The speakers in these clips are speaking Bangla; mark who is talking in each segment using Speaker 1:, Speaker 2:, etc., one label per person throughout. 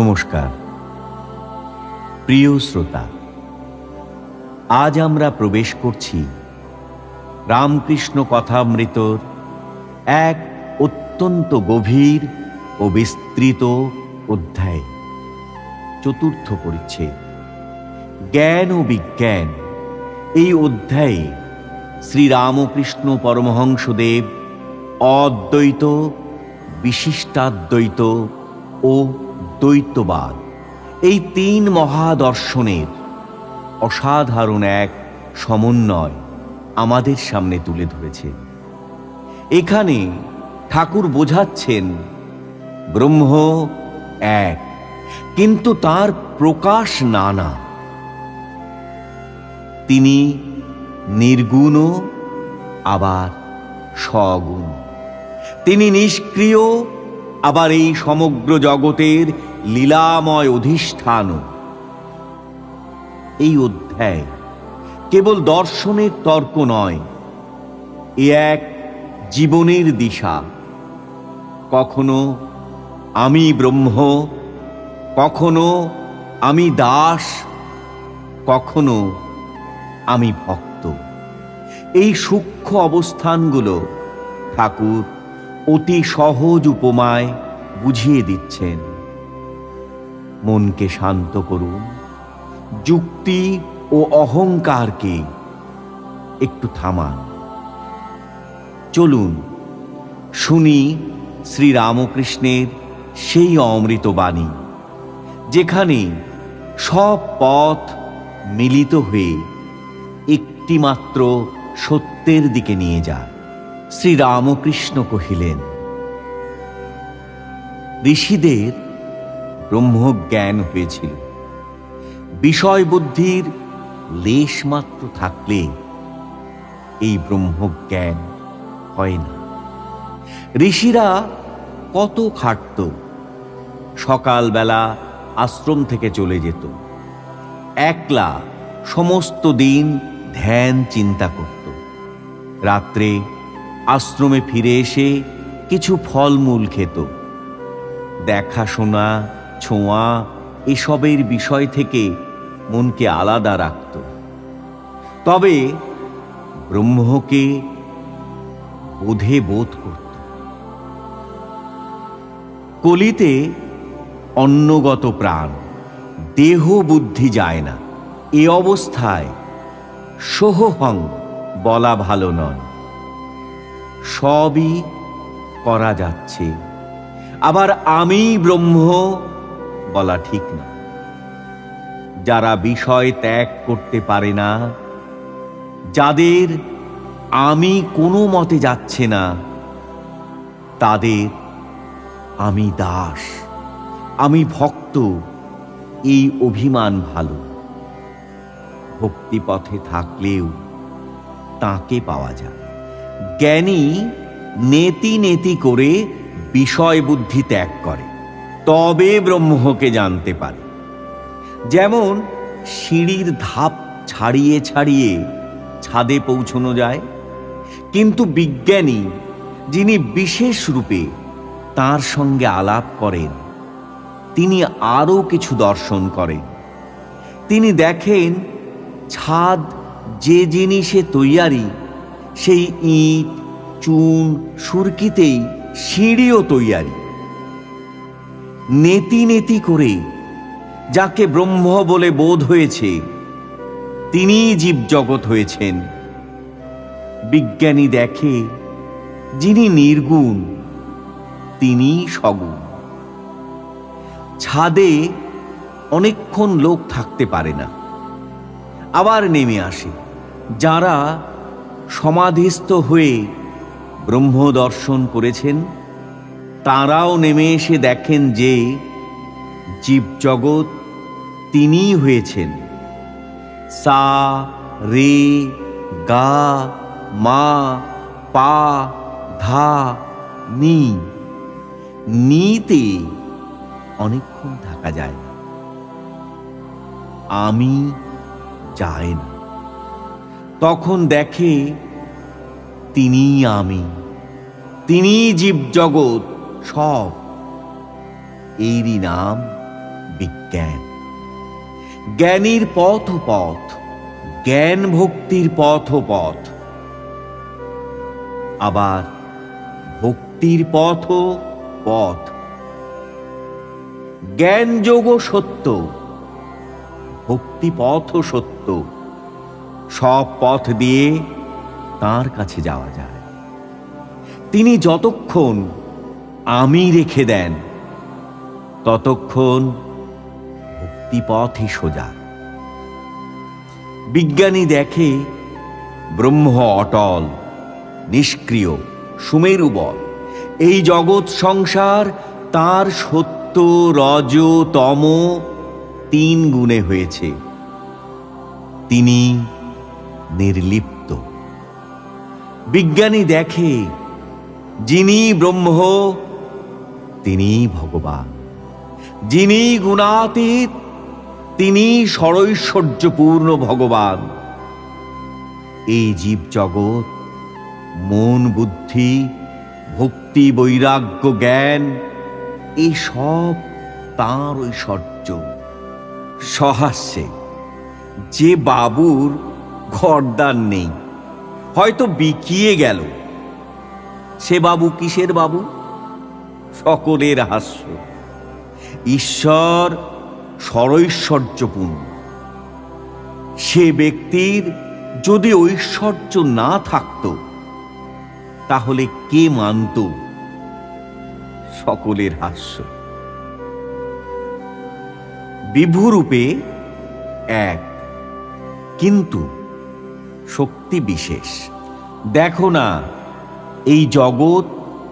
Speaker 1: নমস্কার। প্রিয় শ্রোতা, আজ আমরা প্রবেশ করছি রামকৃষ্ণ কথামৃতর এক অত্যন্ত গভীর ও বিস্তৃত অধ্যায়, চতুর্থ পরিচ্ছেদ। জ্ঞান ও বিজ্ঞান, এই অধ্যায়ে শ্রীরামকৃষ্ণ পরমহংসদেব অদ্বৈত, বিশিষ্টাদ্বৈত ও দ্বৈতবাদ। এই তিন মহাদর্শনের অসাধারণ এক সমন্বয় আমাদের সামনে তুলে ধরেছে। এখানে ঠাকুর বোঝাচ্ছেন, ব্রহ্ম এক, কিন্তু তার প্রকাশ নানা। তিনি নির্গুণও আবার সগুণ তিনি নিষ্ক্রিয়, আবার এই সমগ্র জগতের লীলাময় অধিষ্ঠানও এই অধ্যায় কেবল দর্শনের তর্ক নয়, এ এক জীবনের দিশা। কখনো আমি ব্রহ্ম, কখনো আমি দাস, কখনো আমি ভক্ত। এই সূক্ষ্ম অবস্থানগুলো ঠাকুর অতি সহজ উপমায় বুঝিয়ে দিচ্ছেন। মনকে শান্ত করুন। যুক্তি ও অহংকারকে একটু থামান। চলুন, শুনি শ্রীরামকৃষ্ণের সেই অমৃত বাণী, যেখানে সব পথ মিলিত হয়ে একটিমাত্র সত্যের দিকে নিয়ে যায়। শ্রীরামকৃষ্ণ কহিলেন, ঋষিদের ব্রহ্মজ্ঞান হয়েছিল। বিষয় বুদ্ধির লেশমাত্র থাকলে এই ব্রহ্মজ্ঞান হয় না। ঋষিরা কত খাটত, সকালবেলা আশ্রম থেকে চলে যেত। একলা সমস্ত দিন ধ্যান চিন্তা করত। রাত্রে আশ্রমে ফিরে এসে কিছু ফলমূল খেত। দেখাশোনা ছোঁয়া এসবের বিষয় থেকে মনকে আলাদা রাখত। তবে ব্রহ্মকে বোধে বোধ করত। কলিতে অন্নগত প্রাণ, দেহ বুদ্ধি যায় না। এ অবস্থায় সোহহং বলা ভালো নয়। সবই করা যাচ্ছে। আবার আমি ব্রহ্ম বলা ঠিক না। যারা বিষয় ত্যাগ করতে পারে না, যাদের আমি কোনো মতে যাচ্ছে না, তাদের আমি দাস, আমি ভক্ত, এই অভিমান ভালো। ভক্তিপথে থাকলেও তাকে পাওয়া যায়। জ্ঞানী নেতি নেতি করে বিষয় বুদ্ধি ত্যাগ করে। তবে ব্রহ্মকে জানতে পারে। যেমন সিঁড়ির ধাপ ছাড়িয়ে ছাড়িয়ে ছাদে পৌঁছনো যায়, কিন্তু বিজ্ঞানী যিনি বিশেষ রূপে তার সঙ্গে আলাপ করেন, তিনি আরও কিছু দর্শন করেন। তিনি দেখেন ছাদ যে জিনিসে তৈয়ারি, সেই ইট, চুন, সুরকিতেই সিঁড়িও তৈয়ারি। নেতি নেতি করে, যাকে ব্রহ্ম বলে বোধ হয়েছে তিনি জীবজগৎ হয়েছেন। বিজ্ঞানী দেখে, যিনি নির্গুণ তিনি সগুণ। ছাদে অনেকক্ষণ লোক থাকতে পারে না। আবার নেমে আসে, যারা সমাধিস্থ হয়ে ব্রহ্ম দর্শন করেছেন। তারাও নেমে এসে দেখেন যে জীবজগৎ তিনিই হয়েছেন। সা, রে, গা, মা, পা, ধা, নি। নিতে অনেকক্ষণ থাকা যায় না। আমি যায় না। তখন দেখে তিনি আমি। তিনি জীবজগৎ সব। এরই নাম বিজ্ঞান। জ্ঞানীর পথ পথ, জ্ঞান ভক্তির পথ পথ। আবার ভক্তির পথ পথ। জ্ঞান যোগ সত্য, ভক্তি পথ সত্য, সব পথ দিয়ে তার কাছে যাওয়া যায়। তিনি যতক্ষণ আমি রেখে দেন। ততক্ষণ ভক্তিপথই সোজা। বিজ্ঞানী দেখে ব্রহ্ম অটল, নিষ্ক্রিয় সুমেরুবল এই জগৎ সংসার তার সত্য, রজ, তম তিন গুণে হয়েছে। তিনি নির্লিপ্ত। বিজ্ঞানী দেখে, যিনি ব্রহ্ম তিনি ভগবান। যিনি গুণাতীত তিনি সরৈশ্বর্যপূর্ণ ভগবান। এই জীব জগৎ মন, বুদ্ধি, ভক্তি, বৈরাগ্য, জ্ঞান এই সব তাঁর ঐশ্বর্য। সহাস্যে, যে বাবুর ঘরদার নেই, হয়তো বিকিয়ে গেল। সে বাবু কিসের বাবু? সকলের হাস্য। ঈশ্বর সরৈশ্বর্যপূর্ণ। সে ব্যক্তির যদি ঐশ্বর্য না থাকত, তাহলে কে মানত? সকলের হাস্য। বিভুরূপে এক, কিন্তু শক্তি বিশেষ। দেখো না, এই জগৎ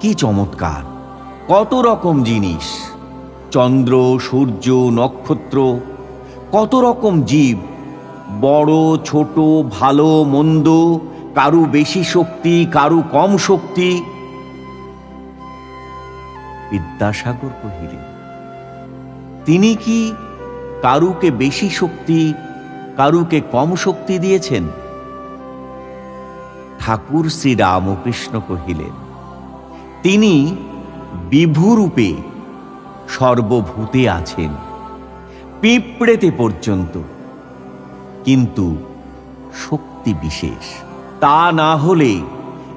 Speaker 1: কি চমৎকার। কত রকম জিনিস? চন্দ্র, সূর্য, নক্ষত্র, কত রকম জীব? বড়, ছোট, ভালো, মন্দ, কারু বেশি শক্তি, কারু কম শক্তি। বিদ্যাসাগর কহিলেন, তিনি কি কারুকে বেশি শক্তি, কারুকে কম শক্তি দিয়েছেন? ঠাকুর শ্রী রামকৃষ্ণ কহিলেন, তিনি বিভুরূপে সর্বভূতে আছেন। পিঁপড়েতে পর্যন্ত। কিন্তু শক্তি বিশেষ। তা না হলে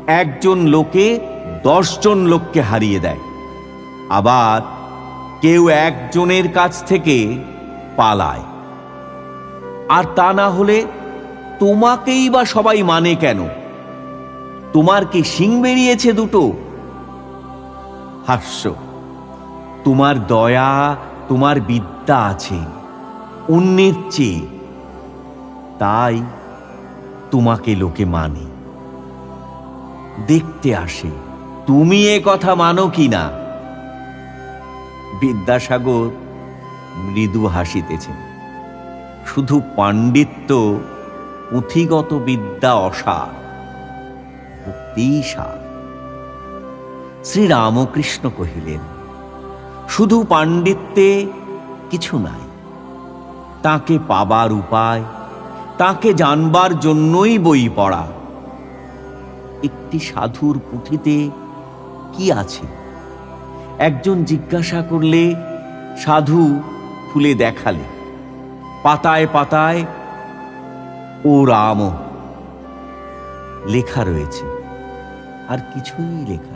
Speaker 1: একজন লোকে দশজন লোককে হারিয়ে দেয়। আবার কেউ একজনের কাছ থেকে পালায়। আর তা না হলে তোমাকেই বা সবাই মানে কেন? তোমার কি শিং বেরিয়েছে দুটো? হাস্য। তোমার দয়া, তোমার বিদ্যা আছে, অন্যের চেয়ে। তাই তোমাকে লোকে মানে। দেখতে আসে, তুমি এ কথা মানো কি না বিদ্যাসাগর মৃদু হাসিতেছেন শুধু পাণ্ডিত্য, পুঁথিগত বিদ্যা অসার ভক্তি সার। শ্রীরামকৃষ্ণ কহিলেন, শুধু পাণ্ডিত্যে কিছু নাই। তাকে পাবার উপায়, তাকে জানবার জন্যই বই পড়া। একটি সাধুর পুঁথিতে কি আছে? একজন জিজ্ঞাসা করলে সাধু খুলে দেখালে। পাতায় পাতায়, ও রাম, লেখা রয়েছে। আর কিছুই লেখা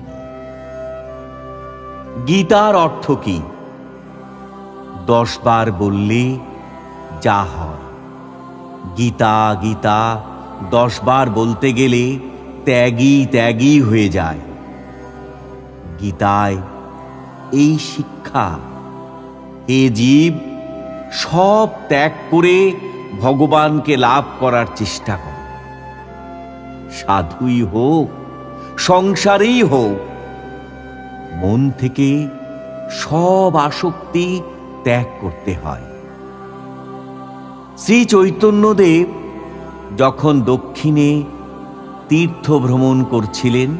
Speaker 1: গীতার অর্থ কি? দশ বার বললে যা হয়। গীতা গীতা দশ বার বলতে গেলে ত্যাগী ত্যাগী হয়ে যায়। গীতায় এই শিক্ষা, হে জীব, সব ত্যাগ করে ভগবানকে লাভ করার চেষ্টা কর। সাধুই হোক, সংসারেই হোক মন থেকে সব আসক্তি ত্যাগ করতে হয়। শ্রী চৈতন্যদেব যখন দক্ষিণে তীর্থ ভ্রমণ করছিলেন,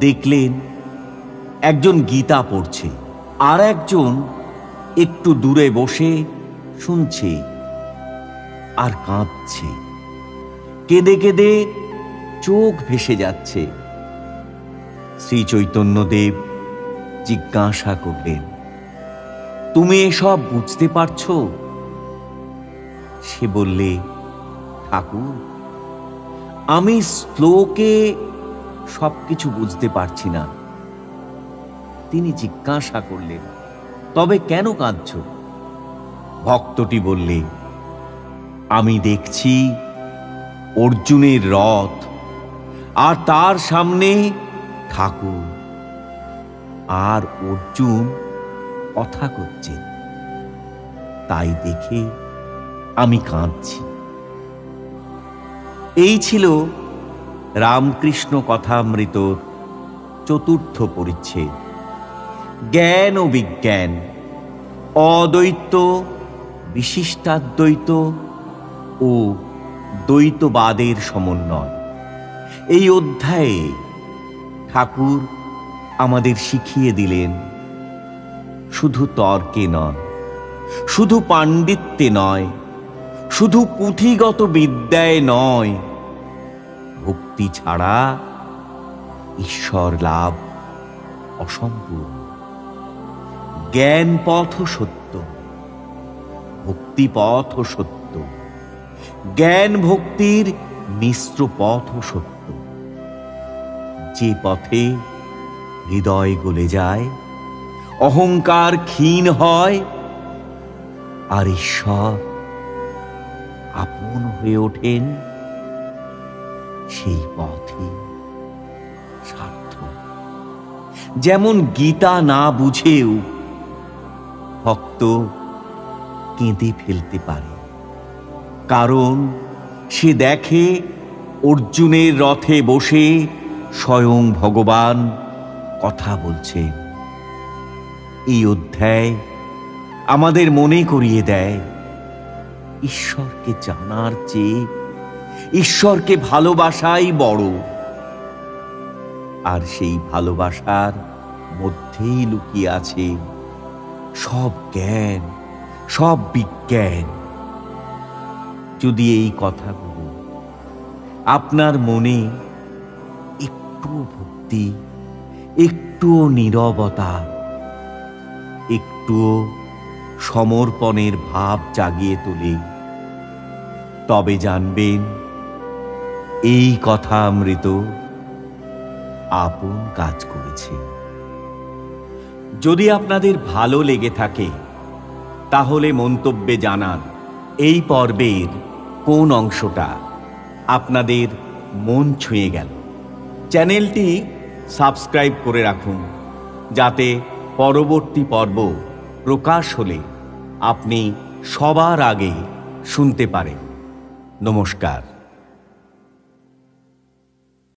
Speaker 1: দেখলেন একজন গীতা পড়ছে, আর একজন একটু দূরে বসে শুনছে আর কাঁদছে। কেঁদে কেঁদে চোখ ভেসে যাচ্ছে। শ্রী চৈতন্যদেব জিজ্ঞাসা করলেন, তুমি এসব বুঝতে পারছ? সে বললে, ঠাকুর, আমি শ্লোকে সবকিছু বুঝতে পারছি না। তিনি জিজ্ঞাসা করলেন, তবে কেন কাঁদছ? ভক্তটি বললে, আমি দেখছি অর্জুনের রথ, আর তার সামনে ঠাকুর। আর অর্জুন কথা করছেন তাই দেখে আমি কাঁদছি। এই ছিল রামকৃষ্ণ কথামৃত চতুর্থ পরিচ্ছেদ। জ্ঞান ও বিজ্ঞান, অদ্বৈত, বিশিষ্টাদ্বৈত ও দ্বৈতবাদের সমন্বয়। এই অধ্যায়ে ঠাকুর আমাদের শিখিয়ে দিলেন। শুধু তর্কে নয়, শুধু পাণ্ডিত্যে নয়, শুধু পুঁথিগত বিদ্যায় নয়, ভক্তি ছাড়া ঈশ্বর লাভ অসম্পূর্ণ। জ্ঞান পথ সত্য ভক্তি পথ সত্য জ্ঞান ভক্তির মিশ্র পথ সত্য। যে পথে, হৃদয় গলে যায়, অহংকার ক্ষীণ হয়, আর ঈশ্বর আপন হয়ে ওঠেন সেই সার্থক। যেমন গীতা না বুঝেও ভক্ত কেঁদে ফেলতে পারে, কারণ সে দেখে অর্জুনের রথে বসে স্বয়ং ভগবান কথা বলছে। এই অধ্যায় আমাদের মনে করিয়ে দেয়, ঈশ্বরকে জানার চেয়ে ঈশ্বরকে ভালোবাসাই বড়। আর সেই ভালোবাসার মধ্যেই লুকিয়ে আছে সব জ্ঞান, সব বিজ্ঞান। যদি এই কথাগুলো আপনার মনে একটু ভক্তি একটুও নীরবতা, একটুও সমর্পণের ভাব জাগিয়ে তোলে। তবে জানবেন, এই কথা অমৃত আপন কাজ করেছে। যদি আপনাদের ভালো লেগে থাকে, তাহলে মন্তব্যে জানান, এই পর্বের কোন অংশটা আপনাদের মন ছুঁয়ে গেল। চ্যানেলটি সাবস্ক্রাইব করে রাখুন, যাতে পরবর্তী পর্ব প্রকাশ হলে আপনি সবার আগে শুনতে পারেন। নমস্কার।